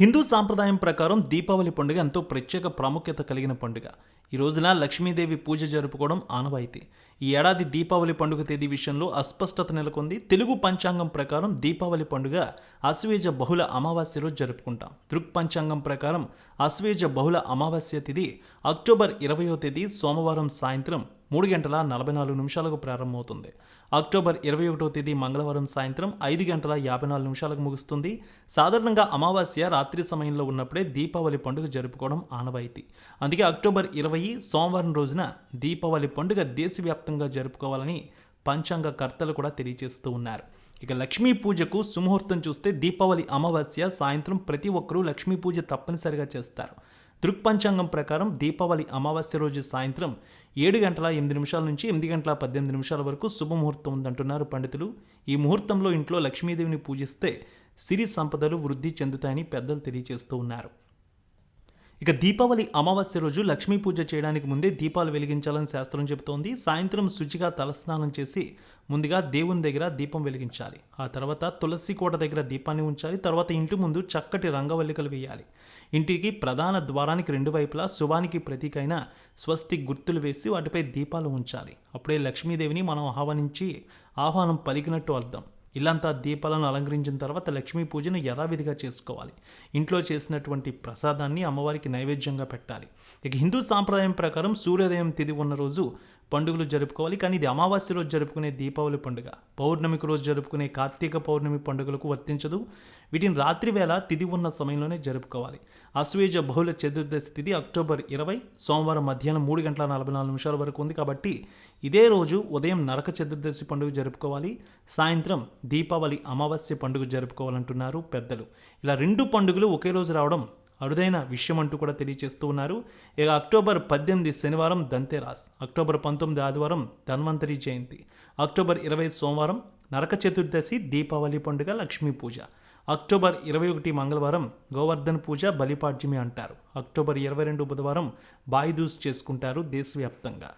హిందూ సాంప్రదాయం ప్రకారం దీపావళి పండుగ ఎంతో ప్రత్యేక ప్రాముఖ్యత కలిగిన పండుగ. ఈ రోజున లక్ష్మీదేవి పూజ జరుపుకోవడం ఆనవాయితీ. ఈ ఏడాది దీపావళి పండుగ తేదీ విషయంలో అస్పష్టత నెలకొంది. తెలుగు పంచాంగం ప్రకారం దీపావళి పండుగ అశ్వేజ బహుళ అమావాస్య రోజు జరుపుకుంటాం. దృక్ పంచాంగం ప్రకారం అశ్వేజ బహుళ అమావాస్య తిథి అక్టోబర్ ఇరవయో తేదీ సోమవారం సాయంత్రం మూడు గంటల నలభై నాలుగు నిమిషాలకు ప్రారంభమవుతుంది. అక్టోబర్ ఇరవై ఒకటో తేదీ మంగళవారం సాయంత్రం ఐదు గంటల యాభై నాలుగు నిమిషాలకు ముగుస్తుంది. సాధారణంగా అమావాస్య రాత్రి సమయంలో ఉన్నప్పుడే దీపావళి పండుగ జరుపుకోవడం ఆనవాయితీ. అందుకే అక్టోబర్ ఇరవై సోమవారం రోజున దీపావళి పండుగ దేశవ్యాప్తంగా జరుపుకోవాలని పంచాంగ కర్తలు కూడా తెలియజేస్తూ ఉన్నారు. ఇక లక్ష్మీ పూజకు సుముహూర్తం చూస్తే దీపావళి అమావాస్య సాయంత్రం ప్రతి ఒక్కరూ లక్ష్మీ పూజ తప్పనిసరిగా చేస్తారు. దృక్పంచాంగం ప్రకారం దీపావళి అమావాస్య రోజు సాయంత్రం ఏడు గంటల ఎనిమిది నిమిషాల నుంచి ఎనిమిది గంటల పద్దెనిమిది నిమిషాల వరకు శుభముహూర్తం ఉందంటున్నారు పండితులు. ఈ ముహూర్తంలో ఇంట్లో లక్ష్మీదేవిని పూజిస్తే సిరి సంపదలు వృద్ధి చెందుతాయని పెద్దలు తెలియజేస్తూ ఉన్నారు. ఇక దీపావళి అమావాస్య రోజు లక్ష్మీ పూజ చేయడానికి ముందే దీపాలు వెలిగించాలని శాస్త్రం చెబుతోంది. సాయంత్రం శుచిగా తలస్నానం చేసి ముందుగా దేవుని దగ్గర దీపం వెలిగించాలి. ఆ తర్వాత తులసి కోట దగ్గర దీపాన్ని ఉంచాలి. తర్వాత ఇంటి ముందు చక్కటి రంగవల్లికలు వేయాలి. ఇంటికి ప్రధాన ద్వారానికి రెండు వైపులా శుభానికి ప్రతీకైన స్వస్తి గుర్తులు వేసి వాటిపై దీపాలు ఉంచాలి. అప్పుడే లక్ష్మీదేవిని మనం ఆహ్వానించి ఆహ్వానం పలికినట్టు అర్థం. ఇల్లంతా దీపాలను అలంకరించిన తర్వాత లక్ష్మీ పూజను యథావిధిగా చేసుకోవాలి. ఇంట్లో చేసినటువంటి ప్రసాదాన్ని అమ్మవారికి నైవేద్యంగా పెట్టాలి. ఇక హిందూ సాంప్రదాయం ప్రకారం సూర్యోదయం తిది ఉన్న రోజు పండుగలు జరుపుకోవాలి. కానీ ఇది అమావాస్య రోజు జరుపుకునే దీపావళి పండుగ. పౌర్ణమికి రోజు జరుపుకునే కార్తీక పౌర్ణమి పండుగలకు వర్తించదు. వీటిని రాత్రి వేళ ఉన్న సమయంలోనే జరుపుకోవాలి. అశ్వేజ బహుళ చతుర్దశి తిథి అక్టోబర్ ఇరవై సోమవారం మధ్యాహ్నం మూడు గంటల నలభై నాలుగు నిమిషాల వరకు ఉంది కాబట్టి ఇదే రోజు ఉదయం నరక చతుర్దశి పండుగ జరుపుకోవాలి. సాయంత్రం దీపావళి అమావాస్య పండుగ జరుపుకోవాలంటున్నారు పెద్దలు. ఇలా రెండు పండుగలు ఒకే రోజు రావడం అరుదైన విషయం అంటూ కూడా తెలియజేస్తూ ఉన్నారు. ఇక అక్టోబర్ పద్దెనిమిది శనివారం దంతెరాస్ అక్టోబర్ పంతొమ్మిది ఆదివారం ధన్వంతరి జయంతి అక్టోబర్ ఇరవై సోమవారం నరక చతుర్దశి దీపావళి పండుగ లక్ష్మీ పూజ అక్టోబర్ ఇరవై ఒకటి మంగళవారం గోవర్ధన్ పూజ బలిపాడ్యమి అంటారు. అక్టోబర్ ఇరవై రెండు బుధవారం బాయిదూస్ చేసుకుంటారు దేశవ్యాప్తంగా.